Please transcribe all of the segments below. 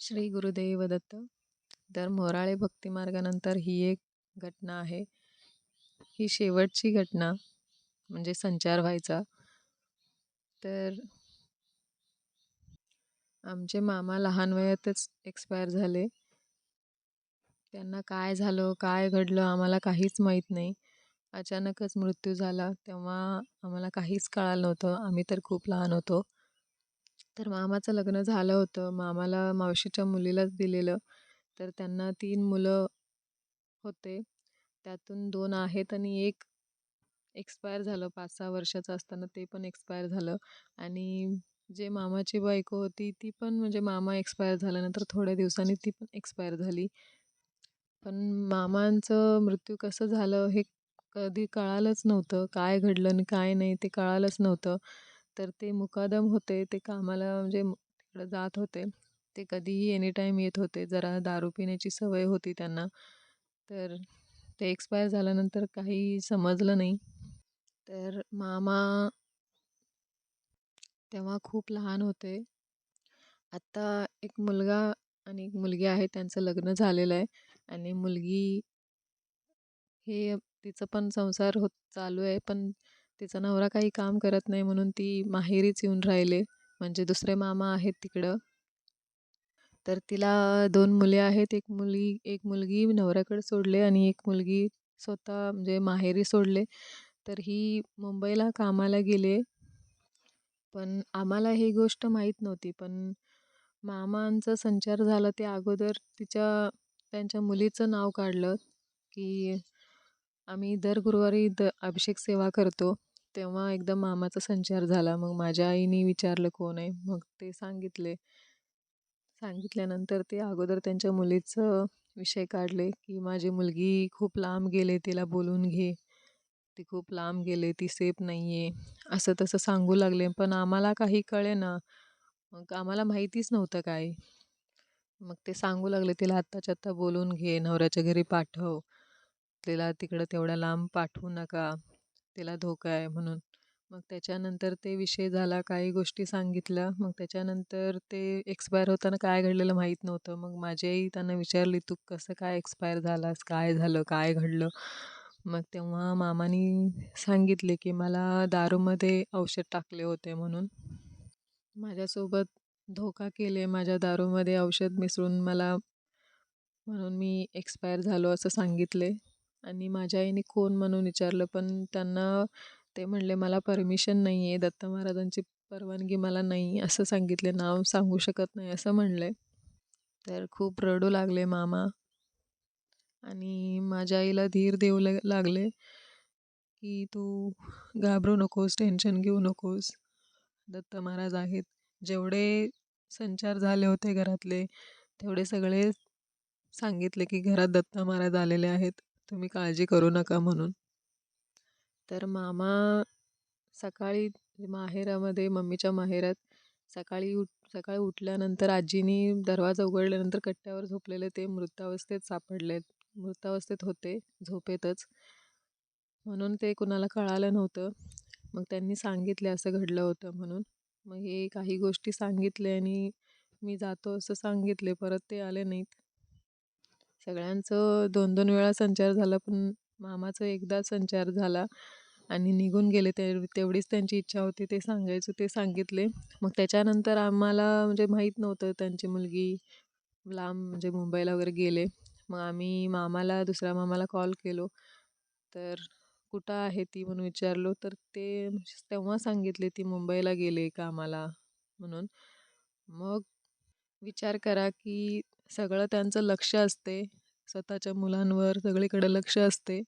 श्री गुरुदेव दत्त. तर मोराळे भक्तिमार्गानंतर ही एक घटना आहे. ही शेवटची घटना म्हणजे संचार व्हायचा. तर आमचे मामा लहान वयातच एक्सपायर झाले. त्यांना काय झालं काय घडलं आम्हाला काहीच माहीत नाही. अचानकच मृत्यू झाला तेव्हा आम्हाला काहीच कळालं नव्हतं. आम्ही तर खूप लहान होतो. तर मामाचं लग्न झालं होतं. मामाला मावशीच्या मुलीलाच दिलेलं. तर त्यांना तीन मुलं होते. त्यातून दोन आहेत आणि एक एक्सपायर झालं. पाच सहा वर्षाचं असताना ते पण एक्सपायर झालं. आणि जे मामाची बायको होती ती पण म्हणजे मामा एक्सपायर झाल्यानंतर थोड्या दिवसांनी ती पण एक्सपायर झाली. पण मामांचं मृत्यू कसं झालं हे कधी कळालंच नव्हतं. काय घडलं आणि काय नाही ते कळालंच नव्हतं. तर ते मुकादम होते ते कामाला म्हणजे तिकडं जात होते. ते कधीही एनी टाईम येत होते. जरा दारू पिण्याची सवय होती त्यांना. तर ते एक्सपायर झाल्यानंतर काही समजलं नाही. तर मामा तेव्हा खूप लहान होते. आत्ता एक मुलगा आणि एक मुलगी आहे त्यांचं लग्न झालेलं आहे. आणि मुलगी हे तिचं पण संसार होत चालू आहे. पण तिचा नवरा काही काम करत नाही म्हणून ती माहेरीच येऊन राहिले. म्हणजे दुसरे मामा आहेत तिकडं. तर तिला दोन मुले आहेत. एक मुली एक मुलगी नवऱ्याकडे सोडले आणि एक मुलगी स्वतः म्हणजे माहेरी सोडले. तर ही मुंबईला कामाला गेले. पण आम्हाला ही गोष्ट माहीत नव्हती. पण मामांचा संचार झाला ते अगोदर तिच्या त्यांच्या मुलीचं नाव काढलं की आम्ही दर गुरुवारी द अभिषेक सेवा करतो तेव्हा एकदम मामाचा संचार झाला. मग माझ्या आईने विचारलं कोण आहे? मग ते सांगितले. सांगितल्यानंतर ते अगोदर त्यांच्या मुलीचं विषय काढले की माझी मुलगी खूप लांब गेले तिला बोलून घे. ती खूप लांब गेले ती सेफ नाही आहे असं तसं सांगू लागले. पण आम्हाला काही कळे ना. मग आम्हाला माहितीच नव्हतं काय. मग ते सांगू लागले तिला आत्ताच्या आत्ता बोलून घे नवऱ्याच्या घरी पाठव. त्याला तिकडं तेवढ्या लांब पाठवू नका तिला धोका आहे म्हणून. मग त्याच्यानंतर ते विषय झाला काही गोष्टी सांगितल्या. मग त्याच्यानंतर ते एक्सपायर होताना काय घडलेलं माहीत नव्हतं. मग माझी आई त्यांना विचारली तू कसं काय एक्सपायर झालास? काय झालं? काय घडलं? मग तेव्हा मामानी सांगितले की मला दारूमध्ये औषध टाकले होते म्हणून. माझ्यासोबत धोका केले माझ्या दारूमध्ये औषध मिसळून मला म्हणून मी एक्सपायर झालो असं सांगितले. आणि माझ्या आईने कोण म्हणून विचारलं पण त्यांना ते म्हणले मला परमिशन नाही आहे दत्त महाराजांची परवानगी मला नाही असं सांगितले नाव सांगू शकत नाही असं म्हणले. तर खूप रडू लागले मामा. आणि माझ्या आईला धीर देऊ लागले की तू घाबरू नकोस टेन्शन घेऊ नकोस. दत्त महाराज आहेत. जेवढे संचार झाले होते घरातले तेवढे सगळे सांगितले की घरात दत्त महाराज आलेले आहेत. तुम्ही काळजी करू नका म्हणून. तर मामा सकाळी माहेरामध्ये मम्मीच्या माहेरात सकाळी उठ सकाळी उठल्यानंतर आजीनी दरवाजा उघडल्यानंतर कट्ट्यावर झोपलेले ते मृतावस्थेत सापडले मृतावस्थेत होते झोपेतच. म्हणून ते कुणाला कळालं नव्हतं. मग त्यांनी सांगितले असं घडलं होतं म्हणून. मग हे काही गोष्टी सांगितले आणि मी जातो असं सांगितले परत ते आले नाहीत. सगळ्यांचं दोन दोन वेळा संचार झाला पण मामाचं एकदा संचार झाला आणि निघून गेले. ते तेवढीच त्यांची इच्छा होती ते सांगायचं ते सांगितले. मग त्याच्यानंतर आम्हाला म्हणजे माहीत नव्हतं त्यांची मुलगी लांब म्हणजे मुंबईला वगैरे गेले. मग आम्ही मामाला दुसऱ्या मामाला कॉल केलो. तर कुठं आहे ती म्हणून विचारलो. तर ते तेव्हा सांगितले ती मुंबईला गेले कामाला म्हणून. मग विचार करा की सगळं त्यांचं लक्ष असते. स्वतःच्या मुलांवर सगळीकडे लक्ष असते.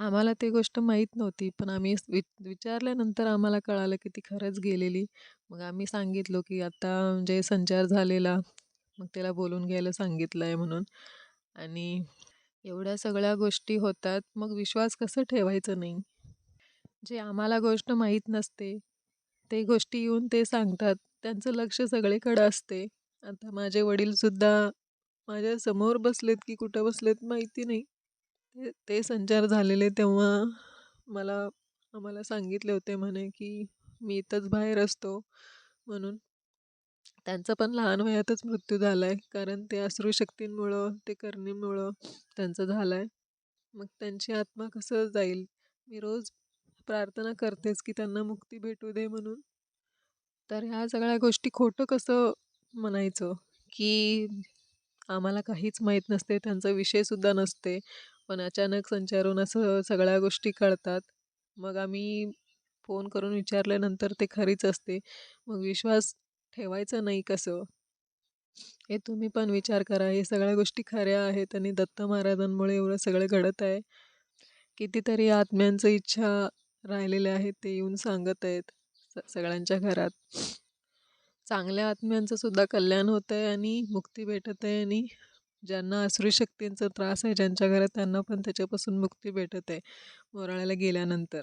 आम्हाला ती गोष्ट माहीत नव्हती पण आम्ही वि विचारल्यानंतर आम्हाला कळालं की ती खरंच गेलेली. मग आम्ही सांगितलो की आत्ता म्हणजे संचार झालेला मग त्याला बोलून घ्यायला सांगितलं आहे म्हणून. आणि एवढ्या सगळ्या गोष्टी होतात मग विश्वास कसं ठेवायचं नाही? जे आम्हाला गोष्ट माहीत नसते ते गोष्टी येऊन ते सांगतात. त्यांचं लक्ष सगळीकडं असते. आता माझे वडीलसुद्धा माझ्यासमोर बसलेत की कुठं बसलेत माहिती नाही. ते ते संचार झालेले तेव्हा मला आम्हाला सांगितले होते म्हणे की मी इथंच बाहेर असतो म्हणून. त्यांचा पण लहान वयातच मृत्यू झाला आहे कारण ते अश्रूशक्तींमुळं ते करणीमुळं त्यांचं झालं आहे मग त्यांची आत्मा कसं जाईल? मी रोज प्रार्थना करतेच की त्यांना मुक्ती भेटू दे म्हणून. तर ह्या सगळ्या गोष्टी खोटं कसं म्हणायचं? की आम्हाला काहीच माहीत नसते त्यांचा विषयसुद्धा नसते. पण अचानक संचारून असं सगळ्या गोष्टी कळतात. मग आम्ही फोन करून विचारल्यानंतर ते खरीच असते. मग विश्वास ठेवायचा नाही कसं? हे तुम्ही पण विचार करा. हे सगळ्या गोष्टी खऱ्या आहेत आणि दत्त महाराजांमुळे एवढं सगळं घडत आहे. कितीतरी आत्म्यांचं इच्छा राहिलेल्या आहेत ते येऊन सांगत आहेत स सगळ्यांच्या घरात. चांगल्या आत्म्यांचं सुद्धा कल्याण होतं आहे आणि मुक्ती भेटत आहे आणि ज्यांना अश्रूशक्तींचा त्रास आहे ज्यांच्या घरात त्यांना पण त्याच्यापासून मुक्ती भेटत आहे मोराळ्याला गेल्यानंतर.